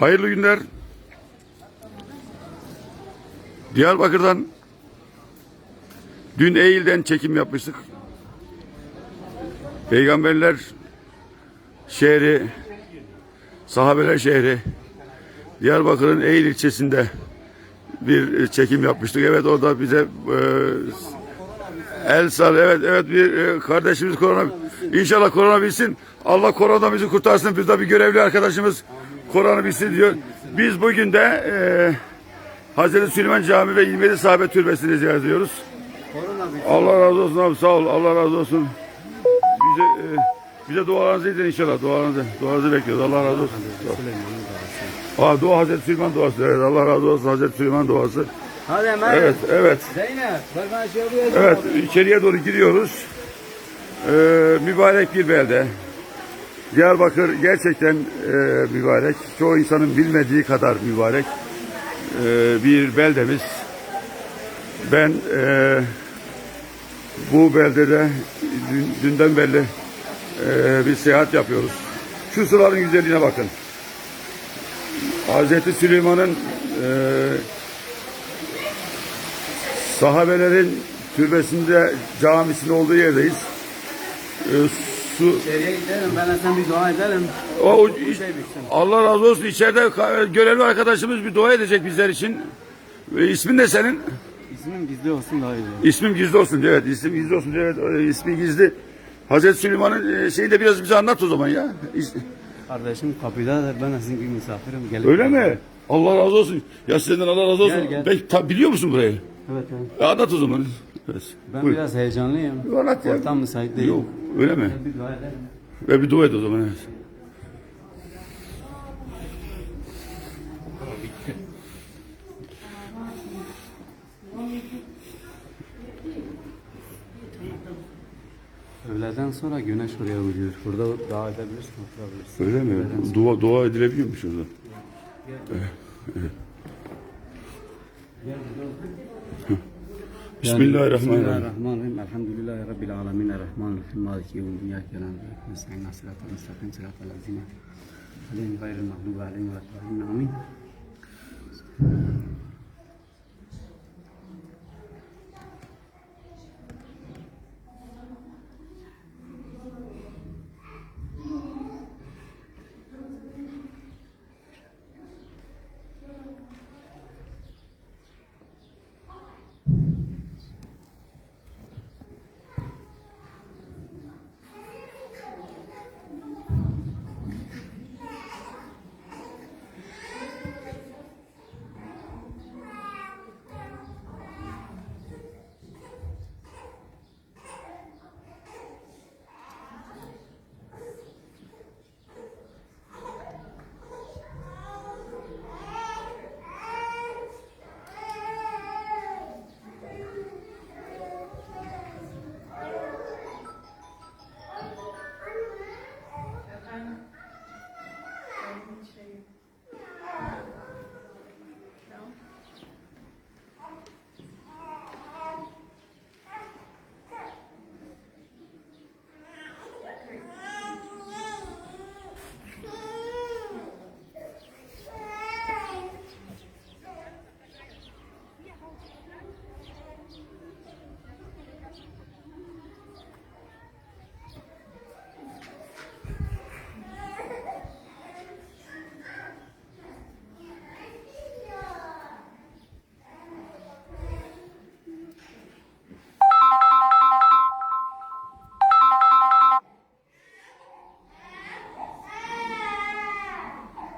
Hayırlı günler. Diyarbakır'dan dün Eylül'den çekim yapmıştık. Peygamberler şehri, sahabeler şehri, Diyarbakır'ın Eylül ilçesinde bir çekim yapmıştık. Evet orada bize e, el sal. Evet evet bir e, kardeşimiz korona İnşallah korona bilsin. Allah korona bizi kurtarsın. Biz de bir görevli arkadaşımız korona bilsin diyor. Biz bugün de e, Hazreti Süleyman Camii ve 27 Sahabe Türbesi'ni ziyaret ediyoruz. Allah razı olsun abi sağ ol. Allah razı olsun. Bize e, bize dualarınızı edin inşallah. Dualarınızı, dualarınızı bekliyoruz. Allah razı olsun. Aa, dua Hazreti Süleyman duası. Evet, Allah razı olsun Hazreti Süleyman duası. Hadi hemen. Evet, evet. Zeynep. Ben şey. Evet, içeriye doğru giriyoruz. Ee, mübarek bir belde. Diyarbakır gerçekten e, mübarek. Çoğu insanın bilmediği kadar mübarek e, bir beldemiz. Ben e, bu beldede dün, dünden beri e, bir seyahat yapıyoruz. Şu suların güzelliğine bakın. Hazreti Süleyman'ın e, sahabelerin türbesinde camisinin olduğu yerdeyiz. E, su İçeriye gidelim. Ben sen bir dua edelim. o, o- şey bitsin. Allah razı olsun içeride görevli arkadaşımız bir dua edecek bizler için. E, ismin ne senin? İsmim gizli olsun daha iyi. İsmim gizli olsun. Evet, isim gizli olsun. Evet, e, ismi gizli. Hazreti Süleyman'ın e, şeyini de biraz bize anlat o zaman ya. İs- Kardeşim kapıdadır. Ben de sizin gibi misafirim. Gelip Öyle mi? Allah razı olsun. Ya senden Allah razı olsun. Gel, gel. Belki ta- biliyor musun burayı? Evet evet. E, anlat o zaman. Evet. Ben Buyur. biraz heyecanlıyım. Anlat ya. Ortam müsait değil. Yok, öyle mi? Bir dua edelim. Ve bir dua et o zaman. Evet. Öğleden sonra güneş oraya vuruyor. Burada dua edebilirsin, oturabilirsin. Öyle mi? Dua, dua بسم الله يعني الرحمن الرحيم. الحمد لله رب العالمين. الرحمن الرحيم. مالك يوم الدين إياك نعبد ونستعين. على الصراط المستقيم. صراط الذين عليهم غير المغضوب عليهم ولا الضالين. آمين.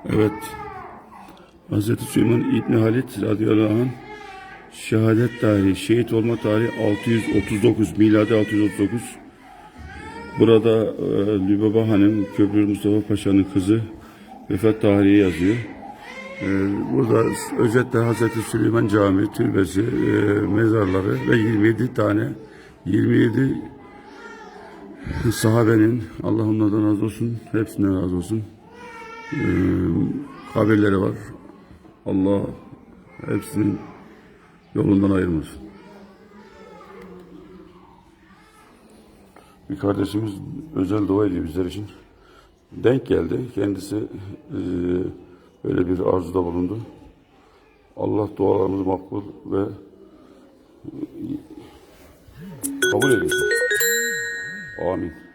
Evet. Hazreti Süleyman İbni Halit radıyallahu anh şehadet tarihi, şehit olma tarihi 639, miladi 639. Burada e, Lübaba Hanım, Köprü Mustafa Paşa'nın kızı vefat tarihi yazıyor. E, burada özetle Hazreti Süleyman Camii, türbesi, e, mezarları ve 27 tane 27 sahabenin Allah onlardan razı olsun, hepsinden razı olsun. E, kabirleri var. Allah hepsinin yolundan ayırmasın. Bir kardeşimiz özel dua ediyor bizler için. denk geldi. Kendisi e, öyle bir arzuda bulundu. Allah dualarımızı makbul ve e, kabul eylesin. Amin.